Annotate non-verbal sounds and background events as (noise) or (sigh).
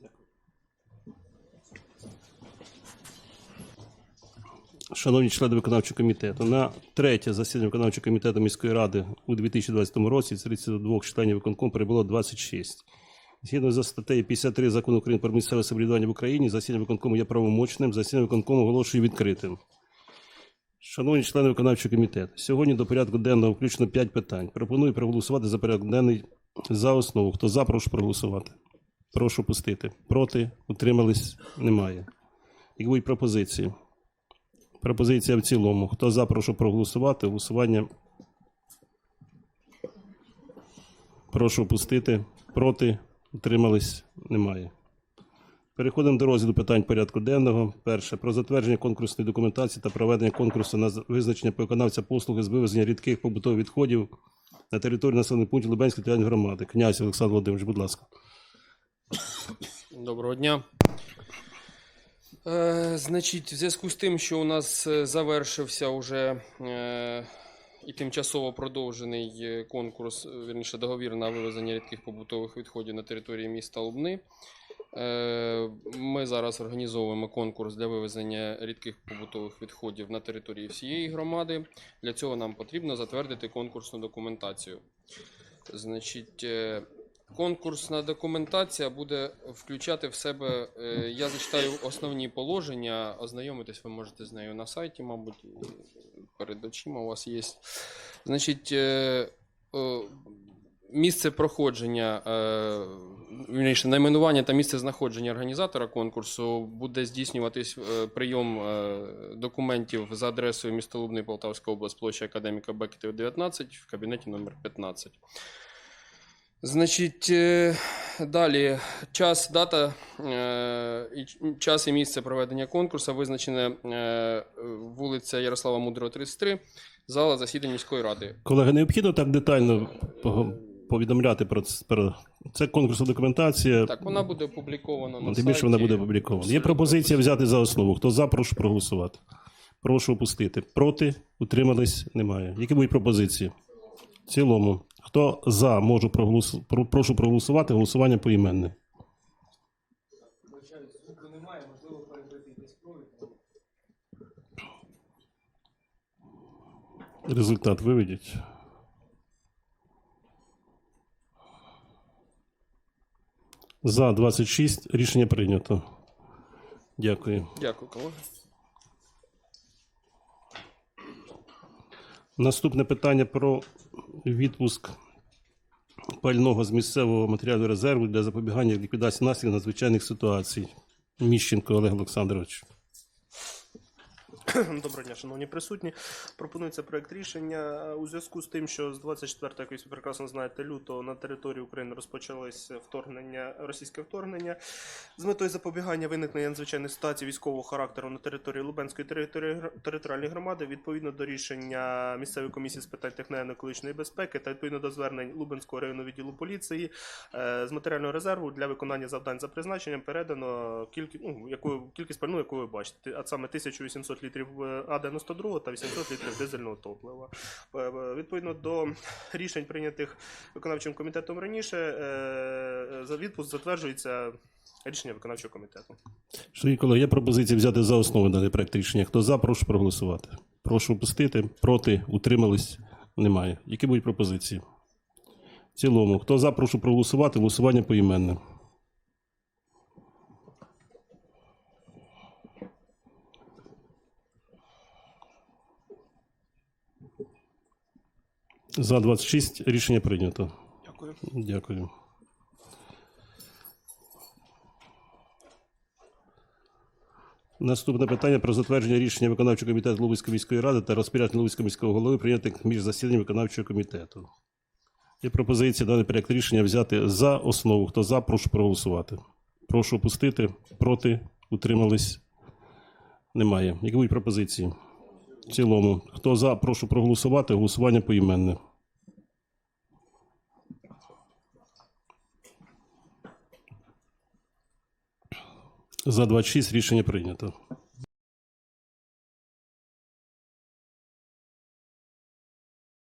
Дякую. Шановні члени виконавчого комітету, на третє засідання виконавчого комітету міської ради у 2020 році з 32 членів виконком прибуло 26. Згідно за статтею 53 закону України про місцеве самоврядування в Україні, засідання виконкому є правомочним, засідання виконкому оголошую відкритим. Шановні члени виконавчого комітету, сьогодні до порядку денного включено 5 питань. Пропоную проголосувати за порядок денний за основу. Хто за, прошу проголосувати. Прошу пустити. Проти, утримались, немає. Які будуть пропозиції? Пропозиція в цілому. Хто за, прошу проголосувати. Голосування. Прошу пустити. Проти, утримались, немає. Переходимо до розгляду питань порядку денного. Перше. Про затвердження конкурсної документації та проведення конкурсу на визначення виконавця послуги з вивезення рідких побутових відходів на території населених пунктів Лубенської територіальної громади. Князь Олександр Володимирович, будь ласка. Доброго дня. Е, значить, в зв'язку з тим, що у нас е, завершився уже е, і тимчасово продовжений е, конкурс, е, вірніше договір на вивезення рідких побутових відходів на території міста Лубни. Е, ми зараз організовуємо конкурс для вивезення рідких побутових відходів на території всієї громади. Для цього нам потрібно затвердити конкурсну документацію. Значить, е, конкурсна документація буде включати в себе. е, Я зачитаю основні положення. Ознайомитись ви можете з нею на сайті, мабуть, перед очима у вас є. Значить, е, місце проходження, е, найменування та місце знаходження організатора конкурсу буде здійснюватись прийом документів за адресою місто Лубний, Полтавська область, площа Академіка Бекетів 19 в кабінеті номер 15. Значить, е, далі час, дата, е, і час і місце проведення конкурсу визначене е, вулиця Ярослава Мудрого, 33, зала засідань міської ради. Колеги, необхідно так детально повідомляти про це. про- Це конкурсна документація. Так, вона буде опублікована на Тим більше вона буде опублікована. Є пропозиція взяти за основу. Хто за, прошу проголосувати. Прошу опустити. Проти, утримались, немає. Які будуть пропозиції? В цілому. Хто за, можу проголосу... про- прошу проголосувати. Голосування поіменне. Результат виведіть. За 26. Рішення прийнято. Дякую. Дякую, колеги. Наступне питання про відпуск пального з місцевого матеріального резерву для запобігання ліквідації наслідків надзвичайних ситуацій. Міщенко Олег Олександрович. (clears throat) Доброго дня, шановні присутні. Пропонується проект рішення е, у зв'язку з тим, що з 24, як ви прекрасно знаєте, лютого на територію України розпочалось вторгнення, російське вторгнення з метою запобігання виникнення надзвичайних ситуацій військового характеру на території Лубенської території територіальної громади відповідно до рішення місцевої комісії з питань техногенно-екологічної безпеки та відповідно до звернень Лубенського районного відділу поліції е, з матеріального резерву для виконання завдань за призначенням передано кількість, ну, яку, кількість пальну, яку ви бачите, а саме 1800 літрів е, А-92 та 800 літрів дизельного топлива. Е, е, Відповідно до рішень, прийнятих виконавчим комітетом раніше, за відпуск затверджується рішення виконавчого комітету. Шановні колеги, є пропозиція взяти за основу даний проект рішення. Хто за, прошу проголосувати. Прошу опустити. Проти, утримались, немає. Які будуть пропозиції? В цілому. Хто за, прошу проголосувати. Голосування поіменне. За 26 рішення прийнято. Дякую. Дякую. Наступне питання про затвердження рішення виконавчого комітету Лубицької міської ради та розпорядження Лубицького міського голови прийнятих між засіданням виконавчого комітету. Є пропозиція даний проект рішення взяти за основу. Хто за, прошу проголосувати. Прошу опустити. Проти, утримались. Немає. Які будуть пропозиції? В цілому. Хто за, прошу проголосувати. Голосування поіменне. За 26 рішення прийнято.